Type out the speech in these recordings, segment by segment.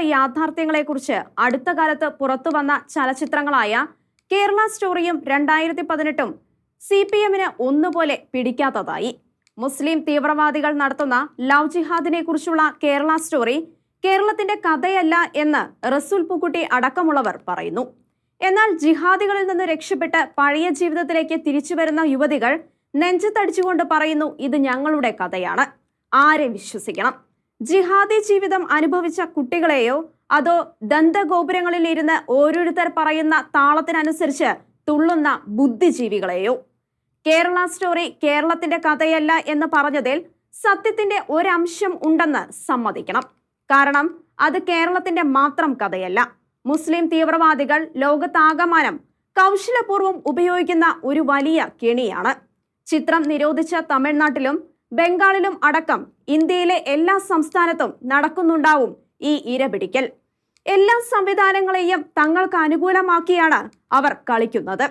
യാഥാർത്ഥ്യങ്ങളെക്കുറിച്ച് അടുത്ത കാലത്ത് പുറത്തുവന്ന ചലച്ചിത്രങ്ങളായ കേരള സ്റ്റോറിയും രണ്ടായിരത്തി പതിനെട്ടും സി പി എമ്മിന് ഒന്നുപോലെ പിടിക്കാത്തതായി. മുസ്ലിം തീവ്രവാദികൾ നടത്തുന്ന ലവ് ജിഹാദിനെ കുറിച്ചുള്ള കേരള സ്റ്റോറി കേരളത്തിന്റെ കഥയല്ല എന്ന് റസൂൽ പൂക്കുട്ടി അടക്കമുള്ളവർ പറയുന്നു. എന്നാൽ ജിഹാദികളിൽ നിന്ന് രക്ഷപ്പെട്ട് പഴയ ജീവിതത്തിലേക്ക് തിരിച്ചു വരുന്ന യുവതികൾ നെഞ്ചത്തടിച്ചുകൊണ്ട് പറയുന്നു ഇത് ഞങ്ങളുടെ കഥയാണ്. ആരെ വിശ്വസിക്കണം? ജിഹാദി ജീവിതം അനുഭവിച്ച കുട്ടികളെയോ അതോ ദന്തഗോപുരങ്ങളിൽ ഇരുന്ന് ഓരോരുത്തർ പറയുന്ന താളത്തിനനുസരിച്ച് തുള്ളുന്ന ബുദ്ധിജീവികളെയോ? കേരള സ്റ്റോറി കേരളത്തിന്റെ കഥയല്ല എന്ന് പറഞ്ഞതിൽ സത്യത്തിന്റെ ഒരംശം ഉണ്ടെന്ന് സമ്മതിക്കണം. കാരണം അത് കേരളത്തിന്റെ മാത്രം കഥയല്ല. മുസ്ലിം തീവ്രവാദികൾ ലോകത്താകമാനം കൗശലപൂർവം ഉപയോഗിക്കുന്ന ഒരു വലിയ കെണിയാണ്. ചിത്രം നിരോധിച്ച തമിഴ്നാട്ടിലും ബംഗാളിലും അടക്കം ഇന്ത്യയിലെ എല്ലാ സംസ്ഥാനത്തും നടക്കുന്നുണ്ടാവും ഈ ഇരപിടിക്കൽ. എല്ലാ സംവിധാനങ്ങളെയും തങ്ങൾക്ക് അനുകൂലമാക്കിയാണ് അവർ കളിക്കുന്നത്.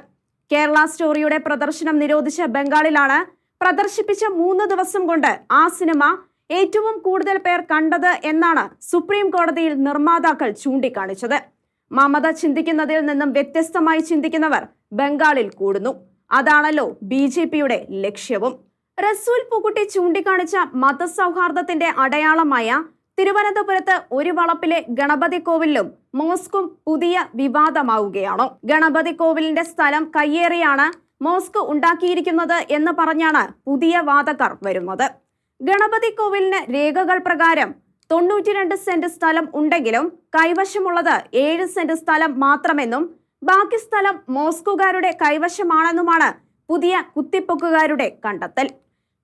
കേരള സ്റ്റോറിയുടെ പ്രദർശനം നിരോധിച്ച ബംഗാളിലാണ് പ്രദർശിപ്പിച്ച മൂന്ന് ദിവസം കൊണ്ട് ആ സിനിമ ഏറ്റവും കൂടുതൽ പേർ കണ്ടത് എന്നാണ് സുപ്രീം കോടതിയിൽ നിർമ്മാതാക്കൾ ചൂണ്ടിക്കാണിച്ചത്. മമത ചിന്തിക്കുന്നതിൽ നിന്നും വ്യത്യസ്തമായി ചിന്തിക്കുന്നവർ ബംഗാളിൽ കൂടുന്നു. അതാണല്ലോ ബി ലക്ഷ്യവും. റസൂൽ പൂക്കുട്ടി ചൂണ്ടിക്കാണിച്ച മതസൗഹാർദ്ദത്തിന്റെ അടയാളമായ തിരുവനന്തപുരത്ത് ഒരു വളപ്പിലെ ഗണപതി കോവിലും മോസ്കും പുതിയ വിവാദമാവുകയാണോ. ഗണപതി കോവിലിന്റെ സ്ഥലം കയ്യേറിയാണ് മോസ്ക് ഉണ്ടാക്കിയിരിക്കുന്നത് എന്ന് പറഞ്ഞാണ് പുതിയ വാദക്കാർ വരുന്നത്. ഗണപതി കോവിലിന് രേഖകൾ പ്രകാരം തൊണ്ണൂറ്റിരണ്ട് സെന്റ് സ്ഥലം ഉണ്ടെങ്കിലും കൈവശമുള്ളത് ഏഴ് സെന്റ് സ്ഥലം മാത്രമെന്നും ബാക്കി സ്ഥലം മോസ്കുകാരുടെ കൈവശമാണെന്നുമാണ് പുതിയ കുത്തിപ്പൊക്കുകാരുടെ കണ്ടെത്തൽ.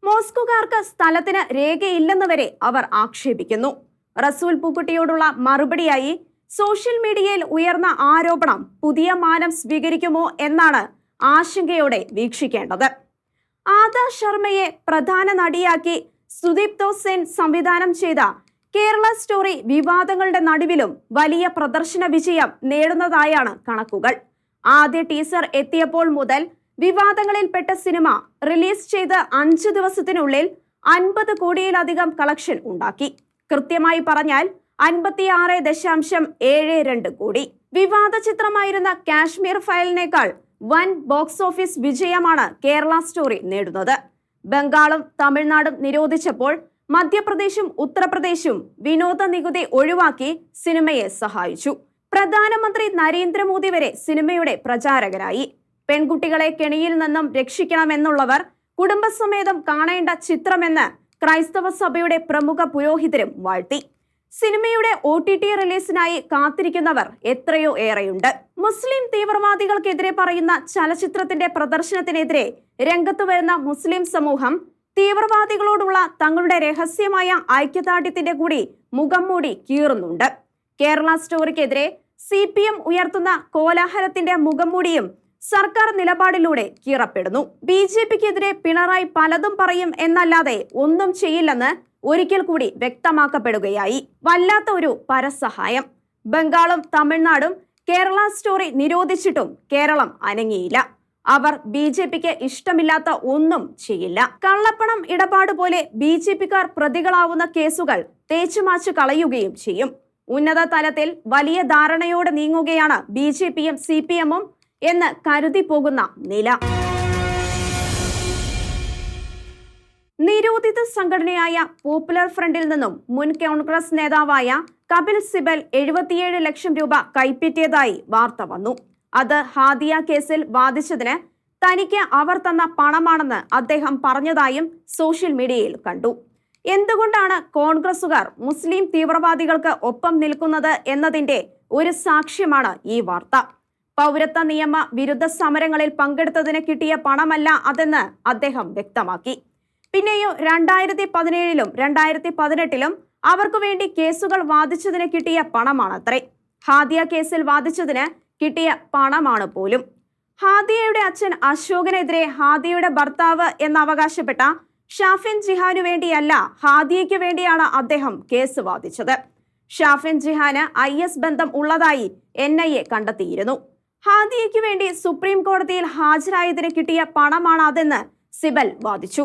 മോസ്കുകാർക്ക് സ്ഥലത്തിന് രേഖയില്ലെന്ന് വരെ അവർ ആക്ഷേപിക്കുന്നു. റസൂൽ പൂക്കുട്ടിയോടുള്ള മറുപടിയായി സോഷ്യൽ മീഡിയയിൽ ഉയർന്ന ആരോപണം പുതിയ മാനം സ്വീകരിക്കുമോ എന്നാണ് ആശങ്കയോടെ വീക്ഷിക്കേണ്ടത്. ആദ ശർമ്മയെ പ്രധാന നടിയാക്കി സുദീപ് സെൻ സംവിധാനം ചെയ്ത കേരള സ്റ്റോറി വിവാദങ്ങളുടെ നടുവിലും വലിയ പ്രദർശന വിജയം നേടുന്നതായാണ് കണക്കുകൾ. ആദ്യ ടീസർ എത്തിയപ്പോൾ മുതൽ വിവാദങ്ങളിൽപ്പെട്ട സിനിമ റിലീസ് ചെയ്ത് അഞ്ചു ദിവസത്തിനുള്ളിൽ അൻപത് കോടിയിലധികം കളക്ഷൻ ഉണ്ടാക്കി. കൃത്യമായി പറഞ്ഞാൽ അൻപത്തിയാറ് ദശാംശം ഏഴ് രണ്ട് കോടി. വിവാദ ചിത്രമായിരുന്ന കാശ്മീർ ഫയലിനേക്കാൾ വൻ ബോക്സ് ഓഫീസ് വിജയമാണ് കേരള സ്റ്റോറി നേടുന്നത്. ബംഗാളും തമിഴ്നാടും നിരോധിച്ചപ്പോൾ മധ്യപ്രദേശും ഉത്തർപ്രദേശും വിനോദ നികുതി ഒഴിവാക്കി സിനിമയെ സഹായിച്ചു. പ്രധാനമന്ത്രി നരേന്ദ്രമോദി വരെ സിനിമയുടെ പ്രചാരകരായി. പെൺകുട്ടികളെ കെണിയിൽ നിന്നും രക്ഷിക്കണമെന്നുള്ളവർ കുടുംബസമേതം കാണേണ്ട ചിത്രമെന്ന് ക്രൈസ്തവ സഭയുടെ പ്രമുഖ പുരോഹിതരും വാഴ്ത്തി. സിനിമയുടെ ഒ ടി ടി റിലീസിനായി കാത്തിരിക്കുന്നവർ എത്രയോ ഏറെയുണ്ട്. മുസ്ലിം തീവ്രവാദികൾക്കെതിരെ പറയുന്ന ചലച്ചിത്രത്തിന്റെ പ്രദർശനത്തിനെതിരെ രംഗത്തു വരുന്ന മുസ്ലിം സമൂഹം തീവ്രവാദികളോടുള്ള തങ്ങളുടെ രഹസ്യമായ ഐക്യദാർഢ്യത്തിന്റെ കൂടി മുഖം മൂടി കീറുന്നുണ്ട്. കേരള സ്റ്റോറിക്കെതിരെ സി പി എം ഉയർത്തുന്ന കോലാഹലത്തിന്റെ മുഖംമൂടിയും സർക്കാർ നിലപാടിലൂടെ കീറപ്പെടുന്നു. ബി ജെ പിക്കെതിരെ പിണറായി പലതും പറയും എന്നല്ലാതെ ഒന്നും ചെയ്യില്ലെന്ന് ഒരിക്കൽ കൂടി വ്യക്തമാക്കപ്പെടുകയായി. വല്ലാത്ത ഒരു പരസഹായം. ബംഗാളും തമിഴ്നാടും കേരള സ്റ്റോറി നിരോധിച്ചിട്ടും കേരളം അനങ്ങിയില്ല. അവർ ബി ജെ പിക്ക് ഇഷ്ടമില്ലാത്ത ഒന്നും ചെയ്യില്ല. കള്ളപ്പണം ഇടപാട് പോലെ ബി ജെ പിക്കാർ പ്രതികളാവുന്ന കേസുകൾ തേച്ചുമാച്ചു കളയുകയും ചെയ്യും. ഉന്നത തലത്തിൽ വലിയ ധാരണയോടെ നീങ്ങുകയാണ് ബി ജെ പിയും സി പി എമ്മും എന്ന് കരുതി പോകുന്ന നില. നിരോധിത സംഘടനയായ പോപ്പുലർ ഫ്രണ്ടിൽ നിന്നും മുൻ കോൺഗ്രസ് നേതാവായ കപിൽ സിബൽ എഴുപത്തിയേഴ് ലക്ഷം രൂപ കൈപ്പറ്റിയതായി വാർത്ത വന്നു. അത് ഹാദിയ കേസിൽ വാദിച്ചതിന് തനിക്ക് അവർ തന്ന പണമാണെന്ന് അദ്ദേഹം പറഞ്ഞതായും സോഷ്യൽ മീഡിയയിൽ കണ്ടു. എന്തുകൊണ്ടാണ് കോൺഗ്രസുകാർ മുസ്ലിം തീവ്രവാദികൾക്ക് ഒപ്പം നിൽക്കുന്നത് എന്നതിന്റെ ഒരു സാക്ഷ്യമാണ് ഈ വാർത്ത. പൗരത്വ നിയമ വിരുദ്ധ സമരങ്ങളിൽ പങ്കെടുത്തതിന് കിട്ടിയ പണമല്ല അതെന്ന് അദ്ദേഹം വ്യക്തമാക്കി. പിന്നെയും രണ്ടായിരത്തി പതിനേഴിലും രണ്ടായിരത്തി പതിനെട്ടിലും അവർക്കു വേണ്ടി കേസുകൾ വാദിച്ചതിന് കിട്ടിയ പണമാണത്രേ. ഹാദിയ കേസിൽ വാദിച്ചതിന് കിട്ടിയ പണമാണ് പോലും. ഹാദിയയുടെ അച്ഛൻ അശോകനെതിരെ ഹാദിയയുടെ ഭർത്താവ് എന്ന് അവകാശപ്പെട്ട ഷാഫിൻ ജിഹാനു വേണ്ടിയല്ല ഹാദിയയ്ക്ക് വേണ്ടിയാണ് അദ്ദേഹം കേസ് വാദിച്ചത്. ഷാഫിൻ ജിഹാന് ഐ എസ് ബന്ധം ഉള്ളതായി എൻ ഐ എ കണ്ടെത്തിയിരുന്നു. ഹാദിയയ്ക്ക് വേണ്ടി സുപ്രീം കോടതിയിൽ ഹാജരായതിന് കിട്ടിയ പണമാണ് അതെന്ന് സിബൽ വാദിച്ചു.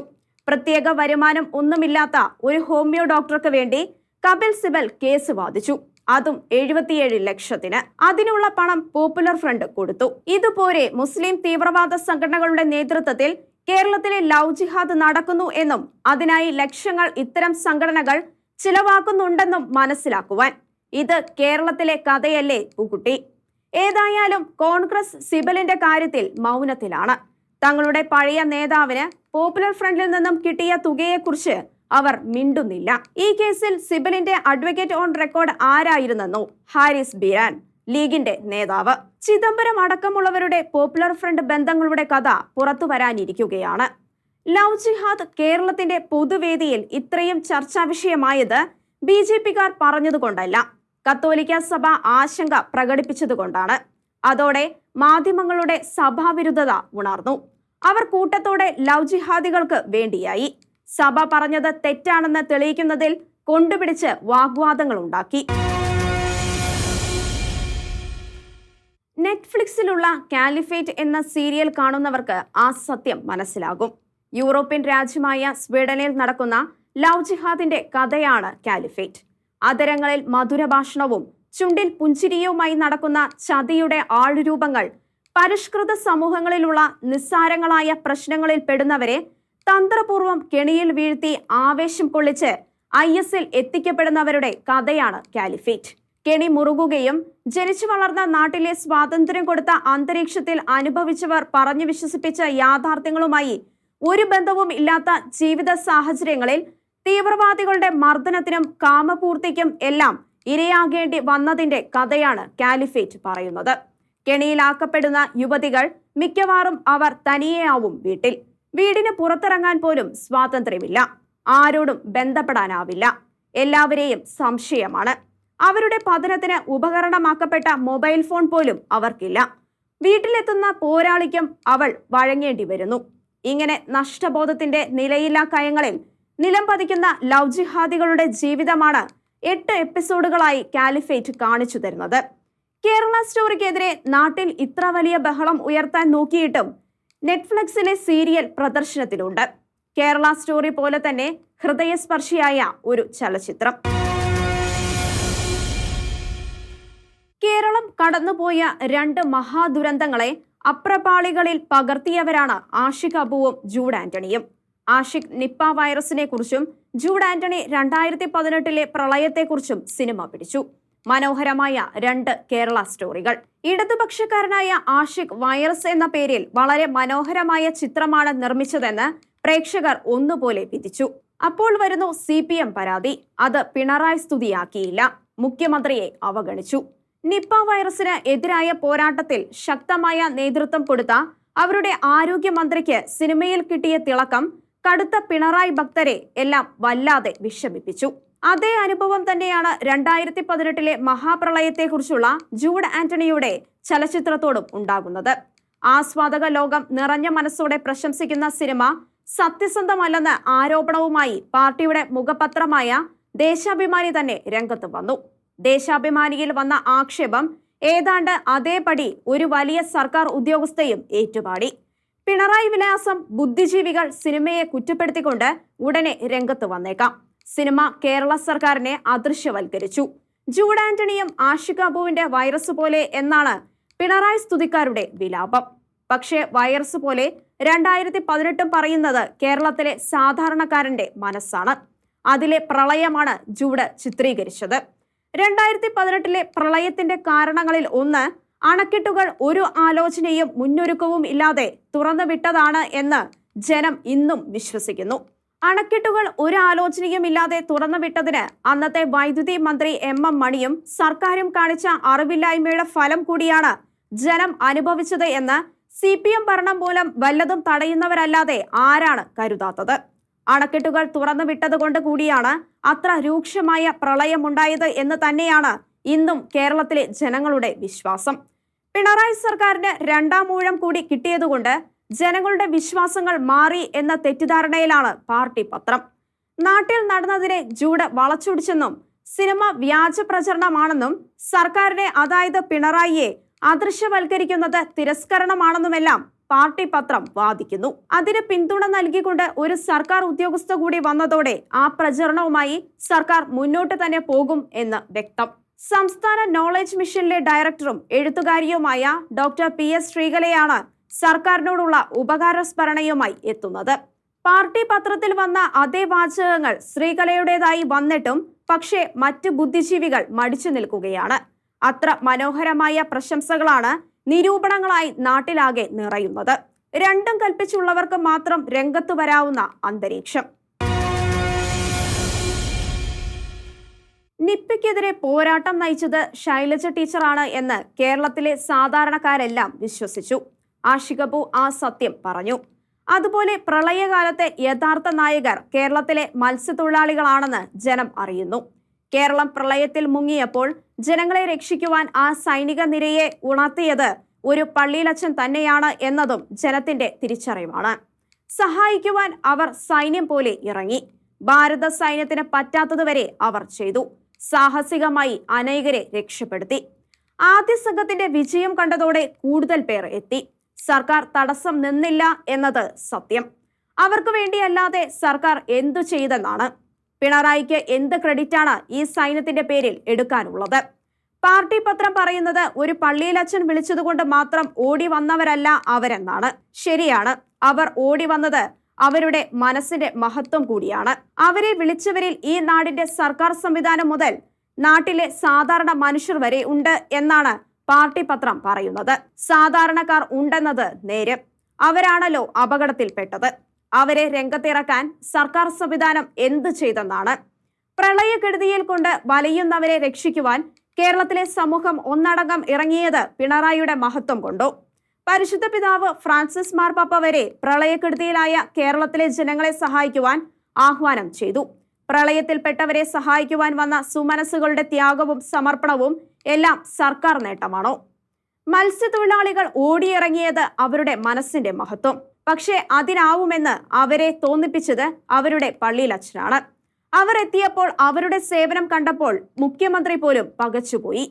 പ്രത്യേക വരുമാനം ഒന്നുമില്ലാത്ത ഒരു ഹോമിയോ ഡോക്ടർക്ക് വേണ്ടി കപിൽ സിബൽ കേസ് വാദിച്ചു. അതും എഴുപത്തിയേഴ് ലക്ഷത്തിന്. അതിനുള്ള പണം പോപ്പുലർ ഫ്രണ്ട് കൊടുത്തു. ഇതുപോലെ മുസ്ലിം തീവ്രവാദ സംഘടനകളുടെ നേതൃത്വത്തിൽ കേരളത്തിലെ ലവ് ജിഹാദ് നടക്കുന്നു എന്നും അതിനായി ലക്ഷങ്ങൾ ഇത്തരം സംഘടനകൾ ചിലവാക്കുന്നുണ്ടെന്നും മനസ്സിലാക്കുവാൻ. ഇത് കേരളത്തിലെ കഥയല്ലേ പൂക്കുട്ടി ഏതായാലും കോൺഗ്രസ് സിബലിന്റെ കാര്യത്തിൽ മൗനത്തിലാണ്. തങ്ങളുടെ പഴയ നേതാവിന് പോപ്പുലർ ഫ്രണ്ടിൽ നിന്നും കിട്ടിയ തുകയെക്കുറിച്ച് അവർ മിണ്ടുന്നില്ല. ഈ കേസിൽ സിബലിന്റെ അഡ്വക്കേറ്റ് ഓൺ റെക്കോർഡ് ആരായിരുന്നെന്നോ ഹാരിസ് ബിരാൻ ലീഗിന്റെ നേതാവ്. ചിദംബരം അടക്കമുള്ളവരുടെ പോപ്പുലർ ഫ്രണ്ട് ബന്ധങ്ങളുടെ കഥ പുറത്തു വരാനിരിക്കുകയാണ്. ലവ് ജിഹാദ് കേരളത്തിന്റെ പൊതുവേദിയിൽ ഇത്രയും ചർച്ചാ വിഷയമായത് ബി ജെ പിക്കാർ പറഞ്ഞതുകൊണ്ടല്ല. കത്തോലിക്ക സഭ ആശങ്ക പ്രകടിപ്പിച്ചതുകൊണ്ടാണ്. അതോടെ മാധ്യമങ്ങളുടെ സഭാവിരുദ്ധത ഉണർന്നു. അവർ കൂട്ടത്തോടെ ലവ് ജിഹാദികൾക്ക് വേണ്ടിയായി. സഭ പറഞ്ഞത് തെറ്റാണെന്ന് തെളിയിക്കുന്നതിൽ കൊണ്ടുപിടിച്ച് വാഗ്വാദങ്ങൾ ഉണ്ടാക്കി. നെറ്റ്ഫ്ലിക്സിലുള്ള കാലിഫേറ്റ് എന്ന സീരിയൽ കാണുന്നവർക്ക് ആ സത്യം മനസ്സിലാകും. യൂറോപ്യൻ രാജ്യമായ സ്വീഡനിൽ നടക്കുന്ന ലവ് ജിഹാദിന്റെ കഥയാണ് കാലിഫേറ്റ്. അതരങ്ങളിൽ മധുരഭാഷണവും ചുണ്ടിൽ പുഞ്ചിരിയുമായി നടക്കുന്ന ചതിയുടെ ആൾരൂപങ്ങൾ പരിഷ്കൃത സമൂഹങ്ങളിലുള്ള നിസ്സാരങ്ങളായ പ്രശ്നങ്ങളിൽ പെടുന്നവരെ തന്ത്രപൂർവം കെണിയിൽ വീഴ്ത്തി ആവേശം കൊള്ളിച്ച് ഐ എസിൽ എത്തിക്കപ്പെടുന്നവരുടെ കഥയാണ് കാലിഫേറ്റ്. കെണി മുറുകുകയും ജനിച്ചു വളർന്ന നാട്ടിലെ സ്വാതന്ത്ര്യം കൊടുത്ത അന്തരീക്ഷത്തിൽ അനുഭവിച്ചവർ പറഞ്ഞു വിശ്വസിപ്പിച്ച യാഥാർത്ഥ്യങ്ങളുമായി ഒരു ബന്ധവും ഇല്ലാത്ത ജീവിത സാഹചര്യങ്ങളിൽ തീവ്രവാദികളുടെ മർദ്ദനത്തിനും കാമപൂർത്തിക്കും എല്ലാം ഇരയാകേണ്ടി വന്നതിന്റെ കഥയാണ് കാലിഫേറ്റ് പറയുന്നത്. കെണിയിലാക്കപ്പെടുന്ന യുവതികൾ മിക്കവാറും അവർ തനിയെയാവും വീട്ടിൽ. വീടിന് പുറത്തിറങ്ങാൻ പോലും സ്വാതന്ത്ര്യമില്ല. ആരോടും ബന്ധപ്പെടാനാവില്ല. എല്ലാവരെയും സംശയമാണ്. അവരുടെ പതനത്തിന് ഉപകരണമാക്കപ്പെട്ട മൊബൈൽ ഫോൺ പോലും അവർക്കില്ല. വീട്ടിലെത്തുന്ന പോരാളിക്കും അവൾ വഴങ്ങേണ്ടി വരുന്നു. ഇങ്ങനെ നഷ്ടബോധത്തിന്റെ നിലയില്ലാ കയങ്ങളിൽ നിലം പതിക്കുന്ന ലവ് ജിഹാദികളുടെ ജീവിതമാണ് എട്ട് എപ്പിസോഡുകളായി കാലിഫേറ്റ് കാണിച്ചു തരുന്നത്. കേരള സ്റ്റോറിക്കെതിരെ നാട്ടിൽ ഇത്ര വലിയ ബഹളം ഉയർത്താൻ നോക്കിയിട്ടും നെറ്റ്ഫ്ലിക്സിലെ സീരിയൽ പ്രദർശനത്തിലുണ്ട്. കേരള സ്റ്റോറി പോലെ തന്നെ ഹൃദയസ്പർശിയായ ഒരു ചലച്ചിത്രം. കേരളം കടന്നുപോയ രണ്ട് മഹാദുരന്തങ്ങളെ അപ്രപാളികളിൽ പകർത്തിയവരാണ് ആഷിഖ് അബുവും ജൂഡ് ആന്റണിയും. ആഷിഖ് നിപ്പ വൈറസിനെ കുറിച്ചും ജൂഡ് ആന്റണി രണ്ടായിരത്തി പതിനെട്ടിലെ പ്രളയത്തെക്കുറിച്ചും സിനിമ പിടിച്ചു. മനോഹരമായ രണ്ട് കേരള സ്റ്റോറികൾ. ഇടതുപക്ഷക്കാരനായ ആഷിഖ് വൈറസ് എന്ന പേരിൽ വളരെ മനോഹരമായ ചിത്രമാണ് നിർമ്മിച്ചതെന്ന് പ്രേക്ഷകർ ഒന്നുപോലെ വിധിച്ചു. അപ്പോൾ വരുന്നു സി പി എം പരാതി. അത് പിണറായി സ്തുതിയാക്കിയില്ല. മുഖ്യമന്ത്രിയെ അവഗണിച്ചു. നിപ്പ വൈറസിന് എതിരായ പോരാട്ടത്തിൽ ശക്തമായ നേതൃത്വം കൊടുത്ത അവരുടെ ആരോഗ്യമന്ത്രിക്ക് സിനിമയിൽ കിട്ടിയ തിളക്കം കടുത്ത പിണറായി ഭക്തരെ എല്ലാം വല്ലാതെ വിഷമിപ്പിച്ചു. അതേ അനുഭവം തന്നെയാണ് രണ്ടായിരത്തി പതിനെട്ടിലെ മഹാപ്രളയത്തെക്കുറിച്ചുള്ള ജൂഡ് ആന്റണിയുടെ ചലച്ചിത്രത്തോടും ഉണ്ടാകുന്നത്. ആസ്വാദക ലോകം നിറഞ്ഞ മനസ്സോടെ പ്രശംസിക്കുന്ന സിനിമ സത്യസന്ധമല്ലെന്ന ആരോപണവുമായി പാർട്ടിയുടെ മുഖപത്രമായ ദേശാഭിമാനി തന്നെ രംഗത്ത് വന്നു. ദേശാഭിമാനിയിൽ വന്ന ആക്ഷേപം ഏതാണ്ട് അതേപടി ഒരു വലിയ സർക്കാർ ഉദ്യോഗസ്ഥയും ഏറ്റുപാടി. പിണറായി വിലാസം ബുദ്ധിജീവികൾ സിനിമയെ കുറ്റപ്പെടുത്തിക്കൊണ്ട് ഉടനെ രംഗത്ത് വന്നേക്കാം. സിനിമ കേരള സർക്കാരിനെ അദൃശ്യവൽക്കരിച്ചു. ജൂഡ് ആന്റണിയും ആഷിഖ് അബുവിന്റെ വൈറസ് പോലെ എന്നാണ് പിണറായി സ്തുതിക്കാരുടെ വിലാപം. പക്ഷേ വൈറസ് പോലെ രണ്ടായിരത്തി പതിനെട്ടും പറയുന്നത് കേരളത്തിലെ സാധാരണക്കാരന്റെ മനസ്സാണ്. അതിലെ പ്രളയമാണ് ജൂഡ് ചിത്രീകരിച്ചത്. രണ്ടായിരത്തി പതിനെട്ടിലെ പ്രളയത്തിന്റെ കാരണങ്ങളിൽ ഒന്ന് അണക്കെട്ടുകൾ ഒരു ആലോചനയും മുന്നൊരുക്കവും ഇല്ലാതെ തുറന്നു വിട്ടതാണ് എന്ന് ജനം ഇന്നും വിശ്വസിക്കുന്നു. അണക്കെട്ടുകൾ ഒരു ആലോചനയും ഇല്ലാതെ തുറന്നു വിട്ടതിന് അന്നത്തെ വൈദ്യുതി മന്ത്രി എം എം മണിയും സർക്കാരും കാണിച്ച അറിവില്ലായ്മയുടെ ഫലം കൂടിയാണ് ജനം അനുഭവിച്ചത് എന്ന് സി പി എം ഭരണം മൂലം വല്ലതും തടയുന്നവരല്ലാതെ ആരാണ് കരുതാത്തത്? അണക്കെട്ടുകൾ തുറന്നുവിട്ടത് കൊണ്ട് കൂടിയാണ് അത്ര രൂക്ഷമായ പ്രളയമുണ്ടായത് എന്ന് തന്നെയാണ് ഇന്നും കേരളത്തിലെ ജനങ്ങളുടെ വിശ്വാസം. പിണറായി സർക്കാരിന് രണ്ടാം ഊഴം കൂടി കിട്ടിയതുകൊണ്ട് ജനങ്ങളുടെ വിശ്വാസങ്ങൾ മാറി എന്ന തെറ്റിദ്ധാരണയിലാണ് പാർട്ടി പത്രം. നാട്ടിൽ നടന്നതിനെ ജൂഡ് വളച്ചൊടിച്ചെന്നും സിനിമ വ്യാജ പ്രചരണമാണെന്നും സർക്കാരിനെ അതായത് പിണറായിയെ അദൃശ്യവൽക്കരിക്കുന്നത് തിരസ്കരണമാണെന്നുമെല്ലാം പാർട്ടി പത്രം വാദിക്കുന്നു. അതിന് പിന്തുണ നൽകിക്കൊണ്ട് ഒരു സർക്കാർ ഉദ്യോഗസ്ഥ കൂടി വന്നതോടെ ആ പ്രചരണവുമായി സർക്കാർ മുന്നോട്ട് തന്നെ പോകും എന്ന് വ്യക്തം. സംസ്ഥാന നോളജ് മിഷനിലെ ഡയറക്ടറും എഴുത്തുകാരിയുമായ ഡോക്ടർ പി എസ് ശ്രീകലയാണ് സർക്കാരിനോടുള്ള ഉപകാര ഉപകാരസ്മരണയുമായി എത്തുന്നത്. പാർട്ടി പത്രത്തിൽ വന്ന അതേ വാചകങ്ങൾ ശ്രീകലയുടേതായി വന്നിട്ടും പക്ഷേ മറ്റു ബുദ്ധിജീവികൾ മടിച്ചു നിൽക്കുകയാണ്. അത്ര മനോഹരമായ പ്രശംസകളാണ് നിരൂപണങ്ങളായി നാട്ടിലാകെ നിറയുന്നത്. രണ്ടും കൽപ്പിച്ചുള്ളവർക്ക് മാത്രം രംഗത്തു വരാവുന്ന അന്തരീക്ഷം. നിപ്പയ്ക്കെതിരെ പോരാട്ടം നയിച്ചത് ശൈലജ ടീച്ചറാണ് എന്ന് കേരളത്തിലെ സാധാരണക്കാരെല്ലാം വിശ്വസിച്ചു. ആഷികബു ആ സത്യം പറഞ്ഞു. അതുപോലെ പ്രളയകാലത്തെ യഥാർത്ഥ നായകർ കേരളത്തിലെ മത്സ്യത്തൊഴിലാളികളാണെന്ന് ജനം അറിയുന്നു. കേരളം പ്രളയത്തിൽ മുങ്ങിയപ്പോൾ ജനങ്ങളെ രക്ഷിക്കുവാൻ ആ സൈനിക നിരയെ ഉണർത്തിയത് ഒരു പള്ളിയിലച്ഛൻ തന്നെയാണ് എന്നതും ജനത്തിന്റെ തിരിച്ചറിവാണ്. സഹായിക്കുവാൻ അവർ സൈന്യം പോലെ ഇറങ്ങി. ഭാരത സൈന്യത്തിന് പറ്റാത്തതുവരെ അവർ ചെയ്തു. സാഹസികമായി അനേകരെ രക്ഷപ്പെടുത്തി. ആദ്യ സംഘത്തിന്റെ വിജയം കണ്ടതോടെ കൂടുതൽ പേർ എത്തി. സർക്കാർ തടസ്സം നിന്നില്ല എന്നത് സത്യം. അവർക്ക് വേണ്ടിയല്ലാതെ സർക്കാർ എന്തു ചെയ്തെന്നാണ്. പിണറായിക്ക് എന്ത് ക്രെഡിറ്റാണ് ഈ സൈന്യത്തിന്റെ പേരിൽ എടുക്കാനുള്ളത്? പാർട്ടി പത്രം പറയുന്നത് ഒരു പള്ളിയിലച്ഛൻ വിളിച്ചതുകൊണ്ട് മാത്രം ഓടി വന്നവരല്ല അവരെന്നാണ്. ശരിയാണ്. അവർ ഓടി വന്നത് അവരുടെ മനസ്സിന്റെ മഹത്വം കൂടിയാണ്. അവരെ വിളിച്ചവരിൽ ഈ നാടിന്റെ സർക്കാർ സംവിധാനം മുതൽ നാട്ടിലെ സാധാരണ മനുഷ്യർ വരെ ഉണ്ട് എന്നാണ് പാർട്ടി പത്രം പറയുന്നത്. സാധാരണക്കാർ ഉണ്ടെന്നത് നേര്. അവരാണല്ലോ അപകടത്തിൽപ്പെട്ടത്. അവരെ രംഗത്തിറക്കാൻ സർക്കാർ സംവിധാനം എന്ത് ചെയ്തെന്നാണ്. പ്രളയക്കെടുതിയിൽ കൊണ്ട് വലയുന്നവരെ രക്ഷിക്കുവാൻ കേരളത്തിലെ സമൂഹം ഒന്നടങ്കം ഇറങ്ങിയത് പിണറായിയുടെ മഹത്വം കൊണ്ടു? പരിശുദ്ധ പിതാവ് ഫ്രാൻസിസ് മാർപ്പാപ്പ വരെ പ്രളയക്കെടുതിയിലായ കേരളത്തിലെ ജനങ്ങളെ സഹായിക്കുവാൻ ആഹ്വാനം ചെയ്തു. പ്രളയത്തിൽപ്പെട്ടവരെ സഹായിക്കുവാൻ വന്ന സുമനസ്സുകളുടെ ത്യാഗവും സമർപ്പണവും എല്ലാം സർക്കാർ നേട്ടമാണോ? മത്സ്യത്തൊഴിലാളികൾ ഓടിയിറങ്ങിയത് അവരുടെ മനസ്സിന്റെ മഹത്വം. പക്ഷേ അതിനാവുമെന്ന് അവരെ തോന്നിപ്പിച്ചത് അവരുടെ പള്ളിയിലച്ഛനാണ് അവർ എത്തിയപ്പോൾ അവരുടെ സേവനം കണ്ടപ്പോൾ മുഖ്യമന്ത്രി പോലും പകച്ചുപോയി.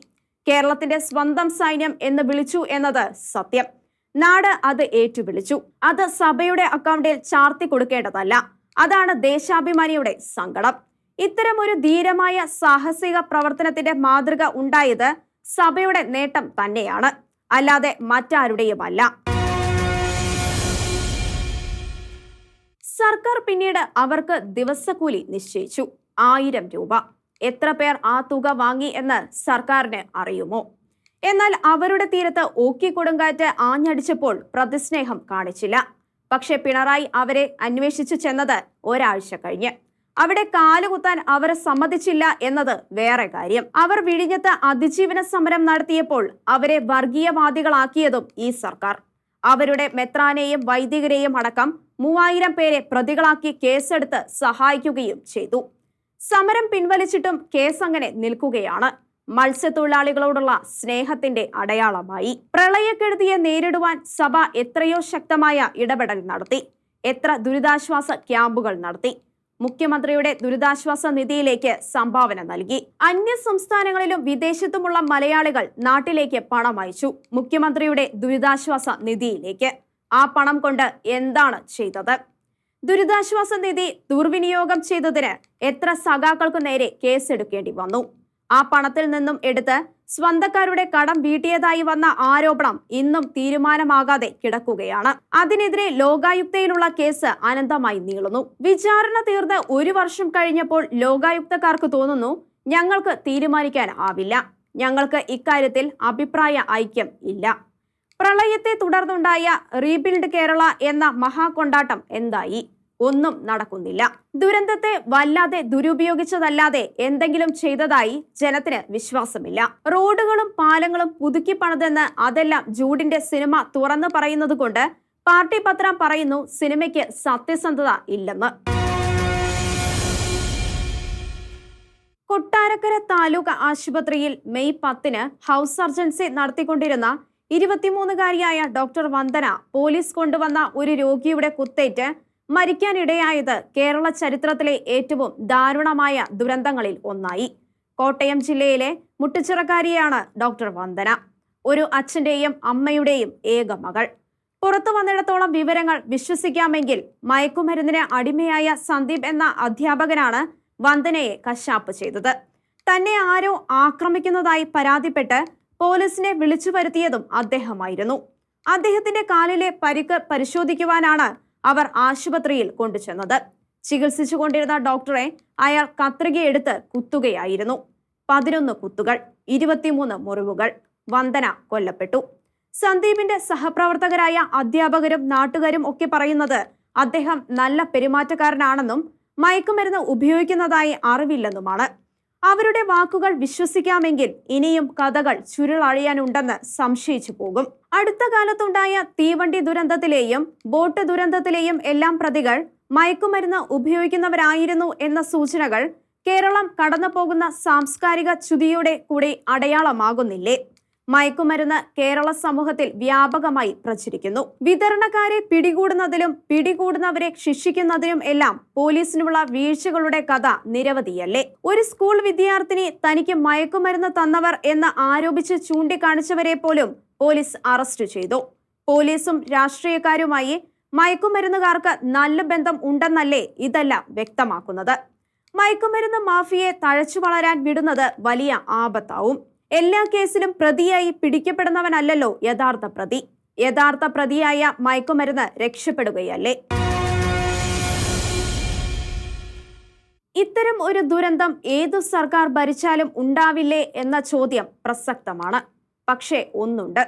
കേരളത്തിന്റെ സ്വന്തം സൈന്യം എന്ന് വിളിച്ചു എന്നത് സത്യം. നാട് അത് ഏറ്റുവിളിച്ചു. അത് സഭയുടെ അക്കൗണ്ടിൽ ചാർത്തി കൊടുക്കേണ്ടതല്ല. അതാണ് ദേശാഭിമാനിയുടെ സങ്കടം. ഇത്തരം ഒരു ധീരമായ സാഹസിക പ്രവർത്തനത്തിന്റെ മാതൃക ഉണ്ടായത് സഭയുടെ നേട്ടം തന്നെയാണ്. അല്ലാതെ മറ്റാരുടെയുമല്ല. സർക്കാർ പിന്നീട് അവർക്ക് ദിവസക്കൂലി നിശ്ചയിച്ചു. ആയിരം രൂപ. എത്ര പേർ ആ തുക വാങ്ങി എന്ന് സർക്കാരിന് അറിയുമോ? എന്നാൽ അവരുടെ തീരത്ത് ഓക്കി കൊടുങ്കാറ്റ് ആഞ്ഞടിച്ചപ്പോൾ പ്രതിസ്നേഹം കാണിച്ചില്ല. പക്ഷേ പിണറായി അവരെ അന്വേഷിച്ചു ചെന്നത് ഒരാഴ്ച കഴിഞ്ഞ്. അവിടെ കാലുകുത്താൻ അവർ സമ്മതിച്ചില്ല എന്നത് വേറെ കാര്യം. അവർ വിഴിഞ്ഞത്ത് അതിജീവന സമരം നടത്തിയപ്പോൾ അവരെ വർഗീയവാദികളാക്കിയതും ഈ സർക്കാർ. അവരുടെ മെത്രാനെയും വൈദികരെയും അടക്കം മൂവായിരം പേരെ പ്രതികളാക്കി കേസെടുത്ത് സഹായിക്കുകയും ചെയ്തു. സമരം പിൻവലിച്ചിട്ടും കേസ് അങ്ങനെ നിൽക്കുകയാണ്. മത്സ്യത്തൊഴിലാളികളോടുള്ള സ്നേഹത്തിന്റെ അടയാളമായി. പ്രളയക്കെടുതിയെ നേരിടുവാൻ സഭ എത്രയോ ശക്തമായ ഇടപെടൽ നടത്തി. എത്ര ദുരിതാശ്വാസ ക്യാമ്പുകൾ നടത്തി. മുഖ്യമന്ത്രിയുടെ ദുരിതാശ്വാസ നിധിയിലേക്ക് സംഭാവന നൽകി. അന്യ സംസ്ഥാനങ്ങളിലും വിദേശത്തുമുള്ള മലയാളികൾ നാട്ടിലേക്ക് പണം അയച്ചു മുഖ്യമന്ത്രിയുടെ ദുരിതാശ്വാസ നിധിയിലേക്ക്. ആ പണം കൊണ്ട് എന്താണ് ചെയ്തത്? ദുരിതാശ്വാസ നിധി ദുർവിനിയോഗം ചെയ്തതിന് എത്ര സഖാക്കൾക്കു നേരെ കേസെടുക്കേണ്ടി വന്നു? ആ പണത്തിൽ നിന്നും എടുത്ത് സ്വന്തക്കാരുടെ കടം വീട്ടിയതായി വന്ന ആരോപണം ഇന്നും തീരുമാനമാകാതെ കിടക്കുകയാണ്. അതിനെതിരെ ലോകായുക്തയിലുള്ള കേസ് അനന്തമായി നീളുന്നു. വിചാരണ തീർന്ന് ഒരു വർഷം കഴിഞ്ഞപ്പോൾ ലോകായുക്തക്കാർക്ക് തോന്നുന്നു ഞങ്ങൾക്ക് തീരുമാനിക്കാൻ ആവില്ല. ഞങ്ങൾക്ക് ഇക്കാര്യത്തിൽ അഭിപ്രായ ഐക്യം ഇല്ല. പ്രളയത്തെ തുടർന്നുണ്ടായ റീബിൽഡ് കേരള എന്ന മഹാകൊണ്ടാട്ടം എന്തായി? ഒന്നും നടക്കുന്നില്ല. ദുരന്തത്തെ വല്ലാതെ ദുരുപയോഗിച്ചതല്ലാതെ എന്തെങ്കിലും ചെയ്തതായി ജനത്തിന് വിശ്വാസമില്ല. റോഡുകളും പാലങ്ങളും പുതുക്കി പണിതെന്ന് അതെല്ലാം ജൂഡിന്റെ സിനിമ തുറന്നു പറയുന്നത് കൊണ്ട് പാർട്ടി പത്രം പറയുന്നു സിനിമയ്ക്ക് സത്യസന്ധത ഇല്ലെന്ന്. കൊട്ടാരക്കര താലൂക്ക് ആശുപത്രിയിൽ മെയ് പത്തിന് ഹൗസ് സർജൻസി നടത്തിക്കൊണ്ടിരുന്ന ഇരുപത്തിമൂന്നുകാരിയായ ഡോക്ടർ വന്ദന പോലീസ് കൊണ്ടുവന്ന ഒരു രോഗിയുടെ കുത്തേറ്റ് മരിക്കാനിടയായത് കേരള ചരിത്രത്തിലെ ഏറ്റവും ദാരുണമായ ദുരന്തങ്ങളിൽ ഒന്നായി. കോട്ടയം ജില്ലയിലെ മുട്ടിച്ചിറക്കാരിയാണ് ഡോക്ടർ വന്ദന ഒരു അച്ഛന്റെയും അമ്മയുടെയും ഏക മകൾ. പുറത്തു വന്നിടത്തോളം വിവരങ്ങൾ വിശ്വസിക്കാമെങ്കിൽ മയക്കുമരുന്നിന് അടിമയായ സന്ദീപ് എന്ന അധ്യാപകനാണ് വന്ദനയെ കശാപ്പ് ചെയ്തത്. തന്നെ ആരോ ആക്രമിക്കുന്നതായി പരാതിപ്പെട്ട് പോലീസിനെ വിളിച്ചു വരുത്തിയതും അദ്ദേഹമായിരുന്നു. അദ്ദേഹത്തിന്റെ കാലിലെ പരിക്ക് പരിശോധിക്കുവാനാണ് അവർ ആശുപത്രിയിൽ കൊണ്ടുചെന്നത്. ചികിത്സിച്ചുകൊണ്ടിരുന്ന ഡോക്ടറെ അയാൾ കത്രികയെടുത്ത് കുത്തുകയായിരുന്നു. പതിനൊന്ന് കുത്തുകൾ ഇരുപത്തിമൂന്ന് മുറിവുകൾ വന്ദന കൊല്ലപ്പെട്ടു. സന്ദീപിന്റെ സഹപ്രവർത്തകരായ അധ്യാപകരും നാട്ടുകാരും ഒക്കെ പറയുന്നത് അദ്ദേഹം നല്ല പെരുമാറ്റക്കാരനാണെന്നും മയക്കുമരുന്ന് ഉപയോഗിക്കുന്നതായി അറിവില്ലെന്നുമാണ്. അവരുടെ വാക്കുകൾ വിശ്വസിക്കാമെങ്കിൽ ഇനിയും കഥകൾ ചുരുളഴിയാനുണ്ടെന്ന് സംശയിച്ചു പോകും. അടുത്ത കാലത്തുണ്ടായ തീവണ്ടി ദുരന്തത്തിലെയും ബോട്ട് ദുരന്തത്തിലെയും എല്ലാം പ്രതികൾ മയക്കുമരുന്ന് ഉപയോഗിക്കുന്നവരായിരുന്നു എന്ന സൂചനകൾ കേരളം കടന്നു പോകുന്ന സാംസ്കാരിക ചുതിയുടെ കൂടെ അടയാളമാകുന്നില്ലേ? മയക്കുമരുന്ന് കേരള സമൂഹത്തിൽ വ്യാപകമായി പ്രചരിക്കുന്നു. വിതരണക്കാരെ പിടികൂടുന്നതിലും പിടികൂടുന്നവരെ ശിക്ഷിക്കുന്നതിലും എല്ലാം പോലീസിനുള്ള വീഴ്ചകളുടെ കഥ നിരവധിയല്ലേ? ഒരു സ്കൂൾ വിദ്യാർത്ഥിനി തനിക്ക് മയക്കുമരുന്ന് തന്നവർ എന്ന് ആരോപിച്ച് ചൂണ്ടിക്കാണിച്ചവരെ പോലും പോലീസ് അറസ്റ്റ് ചെയ്തു. പോലീസും രാഷ്ട്രീയക്കാരുമായി മയക്കുമരുന്നുകാർക്ക് നല്ല ബന്ധം ഉണ്ടെന്നല്ലേ ഇതെല്ലാം വ്യക്തമാക്കുന്നത്. മയക്കുമരുന്ന് മാഫിയെ തഴച്ചു വളരാൻ വിടുന്നത് വലിയ ആപത്താവും. എല്ലാ കേസിലും പ്രതിയായി പിടിക്കപ്പെടുന്നവനല്ലല്ലോ യഥാർത്ഥ പ്രതി. യഥാർത്ഥ പ്രതിയായ മയക്കുമരുന്ന് രക്ഷപ്പെടുകയല്ലേ? ഇത്തരം ഒരു ദുരന്തം ഏതു സർക്കാർ ഭരിച്ചാലും ഉണ്ടാവില്ലേ എന്ന ചോദ്യം പ്രസക്തമാണ്. പക്ഷേ ഒന്നുണ്ട്.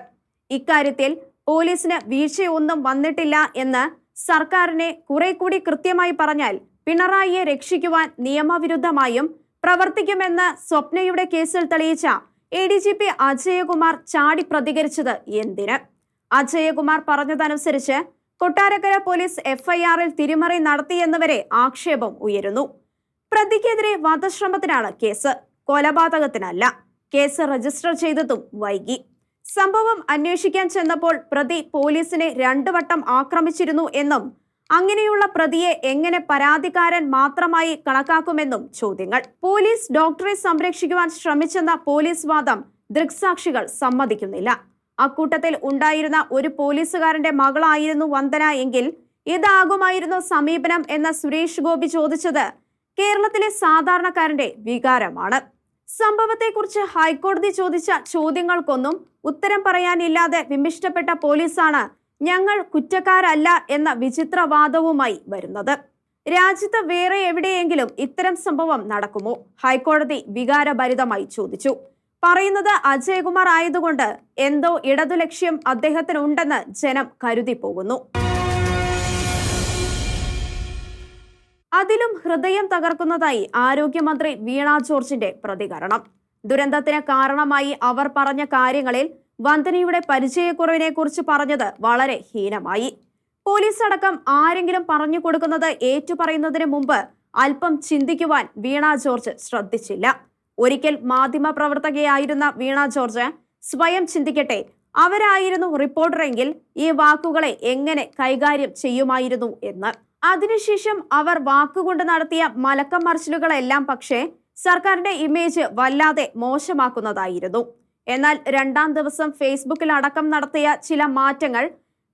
ഇക്കാര്യത്തിൽ പോലീസിന് വീഴ്ചയൊന്നും വന്നിട്ടില്ല എന്ന് സർക്കാരിനെ കുറെ കൂടി കൃത്യമായി പറഞ്ഞാൽ പിണറായിയെ രക്ഷിക്കുവാൻ നിയമവിരുദ്ധമായും പ്രവർത്തിക്കുമെന്ന് സ്വപ്നയുടെ കേസിൽ തെളിയിച്ച A D G P Ajayakumar ചാടി പ്രതികരിച്ചത് എന്തിന്? അജയകുമാർ പറഞ്ഞതനുസരിച്ച് കൊട്ടാരക്കര പോലീസ് എഫ്ഐആറിൽ തിരിമറി നടത്തിയെന്നുവരെ ആക്ഷേപം ഉയരുന്നു. പ്രതിക്കെതിരെ വധശ്രമത്തിനാണ് കേസ്. കൊലപാതകത്തിനല്ല. കേസ് രജിസ്റ്റർ ചെയ്തതും വൈകി. സംഭവം അന്വേഷിക്കാൻ ചെന്നപ്പോൾ പ്രതി പോലീസിനെ രണ്ടു വട്ടം ആക്രമിച്ചിരുന്നു എന്നും അങ്ങനെയുള്ള പ്രതിയെ എങ്ങനെ പരാതിക്കാരൻ മാത്രമായി കണക്കാക്കുമെന്നും ചോദ്യങ്ങൾ. പോലീസ് ഡോക്ടറെ സംരക്ഷിക്കുവാൻ ശ്രമിച്ചെന്ന പോലീസ് വാദം ദൃക്സാക്ഷികൾ സമ്മതിക്കുന്നില്ല. അക്കൂട്ടത്തിൽ ഉണ്ടായിരുന്ന ഒരു പോലീസുകാരന്റെ മകളായിരുന്നു വന്ദന എങ്കിൽ ഇതാകുമായിരുന്നു സമീപനം എന്ന സുരേഷ് ഗോപി ചോദിച്ചത് കേരളത്തിലെ സാധാരണക്കാരന്റെ വികാരമാണ്. സംഭവത്തെക്കുറിച്ച് ഹൈക്കോടതി ചോദിച്ച ചോദ്യങ്ങൾക്കൊന്നും ഉത്തരം പറയാനില്ലാതെ വിമിഷ്ടപ്പെട്ട പോലീസാണ് ഞങ്ങൾ കുറ്റക്കാരല്ല എന്ന വിചിത്രവാദവുമായി വരുന്നത്. രാജ്യത്ത് വേറെ എവിടെയെങ്കിലും ഇത്തരം സംഭവം നടക്കുമോ? ഹൈക്കോടതി വികാരഭരിതമായി ചോദിച്ചു. പറയുന്നത് അജയകുമാർ ആയതുകൊണ്ട് എന്തോ ഇടതു ലക്ഷ്യം അദ്ദേഹത്തിന് ഉണ്ടെന്ന് ജനം കരുതി പോകുന്നു. അതിലും ഹൃദയം തകർക്കുന്നതായി ആരോഗ്യമന്ത്രി വീണ ജോർജിന്റെ പ്രതികരണം. ദുരന്തത്തിന് കാരണമായി അവർ പറഞ്ഞ കാര്യങ്ങളിൽ വന്ദനയുടെ പരിചയക്കുറവിനെ കുറിച്ച് പറഞ്ഞത് വളരെ ഹീനമായി. പോലീസ് അടക്കം ആരെങ്കിലും പറഞ്ഞു കൊടുക്കുന്നത് ഏറ്റുപറയുന്നതിന് മുമ്പ് അല്പം ചിന്തിക്കുവാൻ വീണ ജോർജ് ശ്രദ്ധിച്ചില്ല. ഒരിക്കൽ മാധ്യമ പ്രവർത്തകയായിരുന്ന വീണ ജോർജ് സ്വയം ചിന്തിക്കട്ടെ അവരായിരുന്നു റിപ്പോർട്ടറെങ്കിൽ ഈ വാക്കുകളെ എങ്ങനെ കൈകാര്യം ചെയ്യുമായിരുന്നു എന്ന്. അതിനുശേഷം അവർ വാക്കുകൊണ്ട് നടത്തിയ മലക്കം മറിച്ചിലുകളെല്ലാം പക്ഷേ സർക്കാരിന്റെ ഇമേജ് വല്ലാതെ മോശമാക്കുന്നതായിരുന്നു. എന്നാൽ രണ്ടാം ദിവസം ഫേസ്ബുക്കിൽ അടക്കം നടത്തിയ ചില മാറ്റങ്ങൾ